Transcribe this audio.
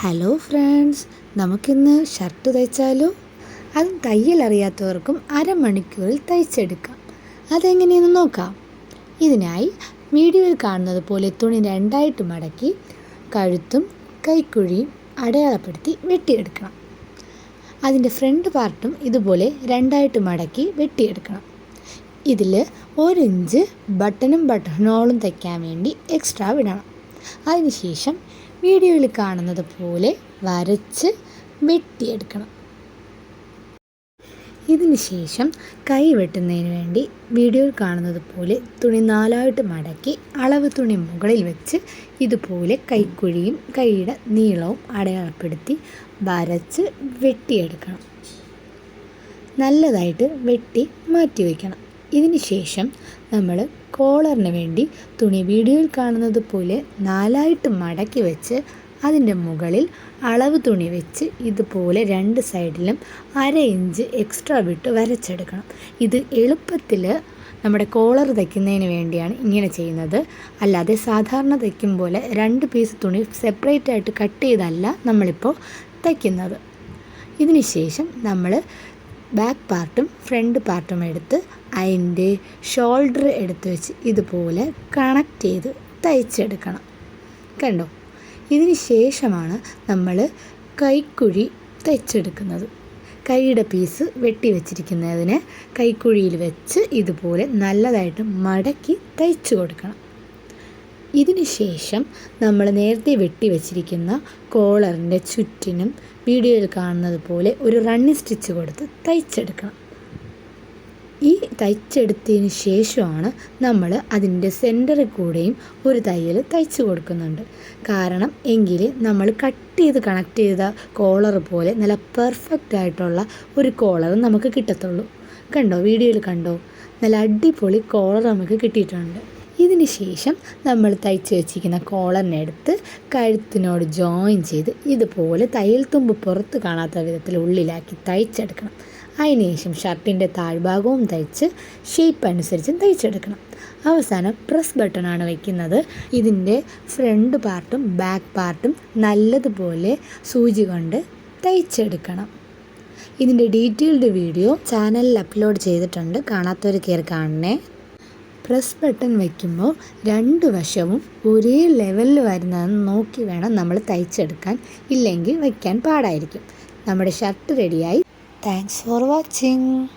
Hello friends നമുക്കിന്ന് shirt തയ്ച്ചാലോ? അത് തയ്യൽ അറിയാത്തവർക്കും അരമണിക്കൂറിൽ തയ്ച്ചെടുക്കാം. അതെങ്ങനെയെന്ന് നോക്കാം. ഇതിനായി വീഡിയോയിൽ കാണുന്നത് പോലെ തുണി രണ്ടായിട്ട് മടക്കി കഴുത്തും കൈക്കുഴിയും അടയാളപ്പെടുത്തി വെട്ടിയെടുക്കണം. അതിന്റെ ഫ്രണ്ട് പാർട്ടും ഇതുപോലെ രണ്ടായിട്ട് മടക്കി വെട്ടിയെടുക്കണം. ഇതിൽ ഒരു ഇഞ്ച് ബട്ടണും ബട്ടണോളും തയ്ക്കാൻ വേണ്ടി എക്സ്ട്രാ വിടണം. അതിനുശേഷം വീഡിയോയിൽ കാണുന്നത് പോലെ വരച്ച് വെട്ടിയെടുക്കണം. ഇതിന് ശേഷം കൈ വെട്ടുന്നതിന് വേണ്ടി വീഡിയോയിൽ കാണുന്നത് പോലെ തുണി നാലായിട്ട് മടക്കി അളവ് തുണി മുകളിൽ വെച്ച് ഇതുപോലെ കൈക്കുഴിയും കൈയുടെ നീളവും അടയാളപ്പെടുത്തി വരച്ച് വെട്ടിയെടുക്കണം. നല്ലതായിട്ട് വെട്ടി മാറ്റി വയ്ക്കണം. ഇതിന് ശേഷം നമ്മൾ കോളറിന് വേണ്ടി തുണി വീഡിയോയിൽ കാണുന്നത് പോലെ നാലായിട്ട് മടക്കി വെച്ച് അതിന്റെ മുകളിൽ അളവ് തുണി വെച്ച് ഇതുപോലെ രണ്ട് സൈഡിലും അര ഇഞ്ച് എക്സ്ട്രാ വിട്ട് വരച്ചെടുക്കണം. ഇത് എളുപ്പത്തിൽ നമ്മുടെ കോളർ തയ്ക്കുന്നതിന് വേണ്ടിയാണ് ഇങ്ങനെ ചെയ്യുന്നത്. അല്ലാതെ സാധാരണ തയ്ക്കും പോലെ രണ്ട് പീസ് തുണി സെപ്പറേറ്റ് ആയിട്ട് കട്ട് ചെയ്തല്ല നമ്മളിപ്പോൾ തയ്ക്കുന്നത്. ഇതിനുശേഷം നമ്മൾ ബാക്ക് പാർട്ടും ഫ്രണ്ട് പാർട്ടും എടുത്ത് അതിന്റെ ഷോൾഡർ എടുത്ത് വെച്ച് ഇതുപോലെ കണക്ട് ചെയ്ത് തയ്ച്ചെടുക്കണം. കണ്ടോ? ഇതിന് ശേഷമാണ് നമ്മൾ കൈക്കുഴി തയ്ച്ചെടുക്കുന്നത്. കൈയുടെ പീസ് വെട്ടി വെച്ചിരിക്കുന്നതിന് കൈക്കുഴിയിൽ വെച്ച് ഇതുപോലെ നല്ലതായിട്ട് മടക്കി തയ്ച്ചു കൊടുക്കണം. ഇതിന് ശേഷം നമ്മൾ നേരത്തെ വെട്ടി വെച്ചിരിക്കുന്ന കോളറിന്റെ ചുറ്റിനും വീഡിയോയിൽ കാണുന്നത് പോലെ ഒരു റണ്ണി സ്റ്റിച്ച് കൊടുത്ത് തയ്ച്ചെടുക്കണം. ഈ തയ്ച്ചെടുത്തതിന് ശേഷമാണ് നമ്മൾ അതിന്റെ സെന്ററിൽ കൂടെയും ഒരു തയ്യൽ തയ്ച്ചു കൊടുക്കുന്നുണ്ട്. കാരണം എങ്കിൽ നമ്മൾ കട്ട് ചെയ്ത് കണക്ട് ചെയ്ത കോളർ പോലെ നല്ല പെർഫെക്റ്റ് ആയിട്ടുള്ള ഒരു കോളർ നമുക്ക് കിട്ടത്തുള്ളൂ. കണ്ടോ? വീഡിയോയിൽ കണ്ടോ? നല്ല അടിപൊളി കോളർ നമുക്ക് കിട്ടിയിട്ടുണ്ട്. ഇതിന് ശേഷം നമ്മൾ തയ്ച്ച് വെച്ചിരിക്കുന്ന കോളറിനെടുത്ത് കഴുത്തിനോട് ജോയിൻ ചെയ്ത് ഇതുപോലെ തയ്യൽ തുമ്പ് പുറത്ത് കാണാത്ത വിധത്തിൽ ഉള്ളിലാക്കി തയ്ച്ചെടുക്കണം. അതിനുശേഷം ഷർട്ടിന്റെ താഴ്ഭാഗവും തയ്ച്ച് ഷേപ്പ് അനുസരിച്ച് തയ്ച്ചെടുക്കണം. അവസാനം പ്രസ് ബട്ടണാണ് വയ്ക്കുന്നത് ഇതിന്റെ ഫ്രണ്ട് പാർട്ടും ബാക്ക് പാർട്ടും നല്ലതുപോലെ സൂചി കൊണ്ട് തയ്ച്ചെടുക്കണം. ഇതിന്റെ ഡീറ്റെയിൽഡ് വീഡിയോ ചാനലിൽ അപ്ലോഡ് ചെയ്തിട്ടുണ്ട്. കാണാത്തവർ കയറി കാണണേ. പ്രസ് ബട്ടൺ വയ്ക്കുമ്പോൾ രണ്ട് വശവും ഒരേ ലെവലിൽ വരുന്നതെന്ന് നോക്കി വേണം നമ്മൾ തയ്ച്ചെടുക്കാൻ. ഇല്ലെങ്കിൽ വയ്ക്കാൻ പാടായിരിക്കും. നമ്മുടെ ഷർട്ട് റെഡിയായി താങ്ക്സ് ഫോർ വാച്ചിങ്